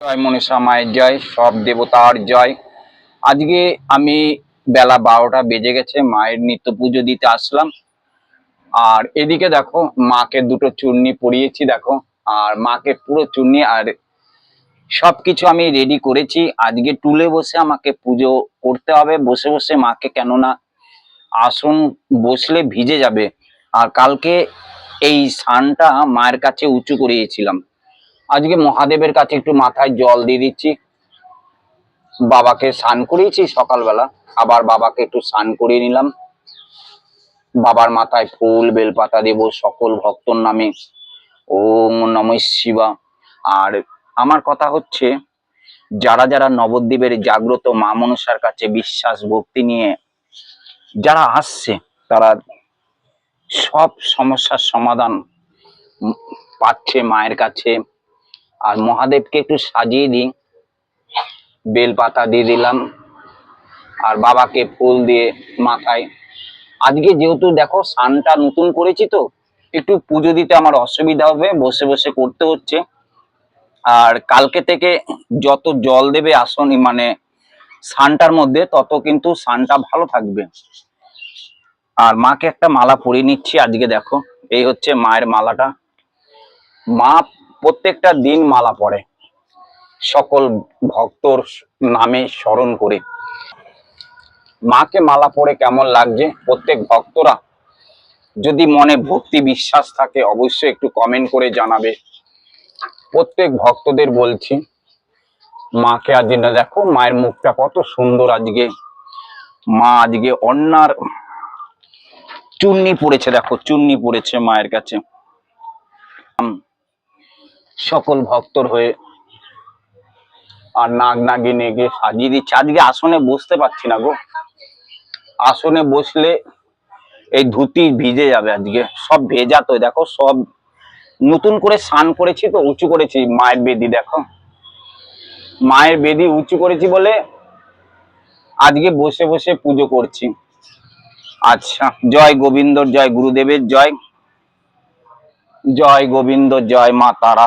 জয় মনীষা মায়ের জয়, সব দেবতার জয়। আজকে আমি বেলা বারোটা বেজে গেছে, মায়ের নিত্য পুজো দিতে আসলাম। আর এদিকে দেখো, মাকে দুটো চূর্ণি পরিয়েছি, দেখো। আর মাকে পুরো চূর্ণি আর সব কিছু আমি রেডি করেছি। আজকে টুলে বসে আমাকে পুজো করতে হবে। বসে বসে মাকে কেননা আসন বসলে ভিজে যাবে। আর কালকে এই সানটা মায়ের কাছে উঁচু করিয়েছিলাম। আজকে মহাদেবের কাছে একটু মাথায় জল দিয়ে দিচ্ছি। বাবাকে স্নান করিয়েছি সকালবেলা, আবার বাবাকে একটু স্নান করিয়ে নিলাম। বাবার মাথায় ফুল, বেলপাতা দেব, সকল ভক্তর নামে ওম নম শিবা। আর আমার কথা হচ্ছে, যারা যারা নবদ্বীপের জাগ্রত মা মনসার কাছে বিশ্বাস, ভক্তি নিয়ে যারা আসছে, তারা সব সমস্যার সমাধান পাচ্ছে মায়ের কাছে। আর মহাদেবকে একটু সাজিয়ে দিই। বেল পাতা দিয়ে দিলাম আর বাবাকে ফুল দিয়ে মাথায়। আজকে যেহেতু দেখো সানটা নতুন করেছি তো, একটু পুজো দিতে আমার অসুবিধা হবে, বসে বসে করতে হচ্ছে। আর কালকে থেকে যত জল দেবে আসনি মানে সানটার মধ্যে তত কিন্তু সানটা ভালো থাকবে। আর মাকে একটা মালা পরিয়ে নিচ্ছি আজকে দেখো, এই হচ্ছে মায়ের মালাটা। মা প্রত্যেকটা দিন মালা পড়ে। সকল ভক্তর নামে স্মরণ করে। মাকে মালা পরে কেমন লাগছে? প্রত্যেক ভক্তরা যদি মনে ভক্তি বিশ্বাস থাকে, অবশ্যই একটু কমেন্ট করে জানাবে। প্রত্যেক ভক্তদের বলছি, মাকে আজ না দেখো, মায়ের মুখটা কত সুন্দর আজকে। মা আজকে অন্যার চুন্নি পড়েছে দেখো, চুন্নি পড়েছে মায়ের কাছে। সকল ভক্তর হয়ে আর নাগ নাগিনে গিয়ে সাজিয়ে দিচ্ছে। আজকে আসনে বসতে পারছি না গো। আসনে বসলে এই ধুতি ভিজে যাবে আজকে। সব ভেজা তো, দেখো সব নতুন করে স্নান করেছি তো, উঁচু করেছি। মায়ের বেদি, দেখো। মায়ের বেদি উঁচু করেছি বলে আজকে বসে বসে পুজো করছি। আচ্ছা জয় গোবিন্দর, জয় গুরুদেবের জয়। জয় গোবিন্দ, জয় মা তারা।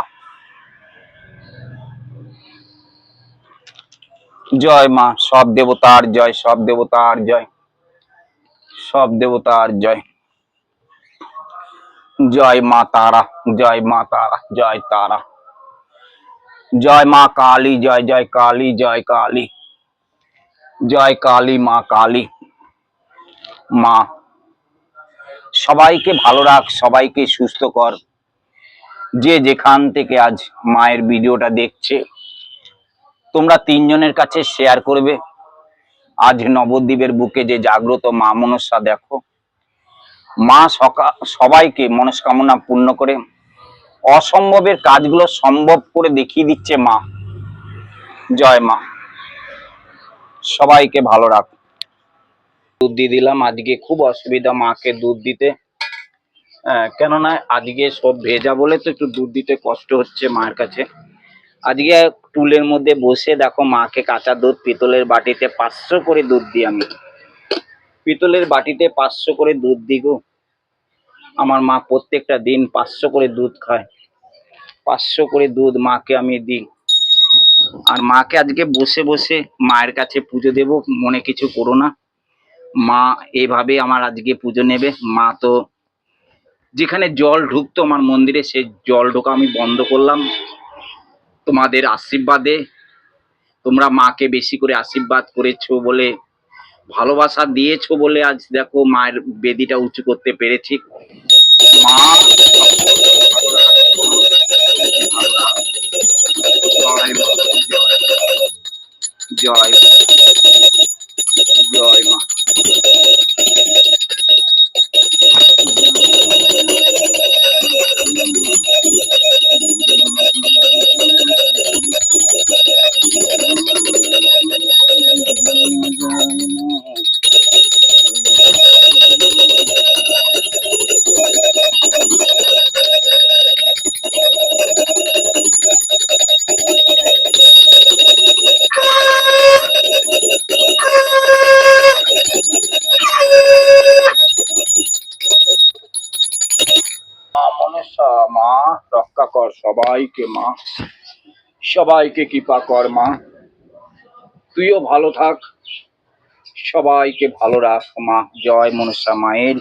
জয় মা, সব দেবতার জয়, সব দেবতার জয়, সব দেবতার জয়। জয় মা তারা, জয় মা তারা, জয় তারা। জয় মা কালী, জয় জয় কালী জয় কালী। জয় কালী মা কালী। মা, সবাইকে ভালো রাখ, সবাইকে সুস্থ কর। যে যেখান থেকে আজ মায়ের ভিডিওটা দেখছে তোমরা তিনজনের কাছে শেয়ার করবে। আজ নবদ্বীপের বুকে যে জাগ্রত মা মনসা দেখো, মা সবাইকে মনস্কামনা পূর্ণ করে, অসম্ভবের কাজগুলো সম্ভব করে দেখিয়ে দিচ্ছে মা। জয় মা। সবাইকে ভালো রাখ। দুধ দিয়ে দিলাম, আজকে খুব অসুবিধা মাকে দুধ দিতে। কেননা আজকে সব ভেজা বলে তো একটু দুধ দিতে কষ্ট হচ্ছে মায়ের কাছে। আজকে টুলের মধ্যে বসে দেখো মাকে কাঁচা দুধ, পিতলের বাটিতে পাঁচশো করে দুধ দিই আমি। পিতলের বাটিতে পাঁচশো করে দুধ দিই গো। আমার মা প্রত্যেকটা দিন পাঁচশো করে দুধ খায়। পাঁচশো করে দুধ মাকে আমি দিই। আর মাকে আজকে বসে বসে মায়ের কাছে পুজো দেব, মনে কিছু করো না। মা এভাবে আমার আজকে পুজো নেবে। মা তো যেখানে জল ঢুকতো আমার মন্দিরে সে জল ঢোকা আমি বন্ধ করলাম। তোমাদের আশীর্বাদে, তোমরা মাকে বেশি করে আশীর্বাদ করেছ বলে, ভালোবাসা দিয়েছ বলে আজ দেখো মায়ের বেদিটা উঁচু করতে পেরেছি। মা কর সবাইকে মা। সবাইকে কৃপা কর মা। তুইও ভালো থাক। সবাইকে ভালো রাখ মা। জয় মনসা মায়ের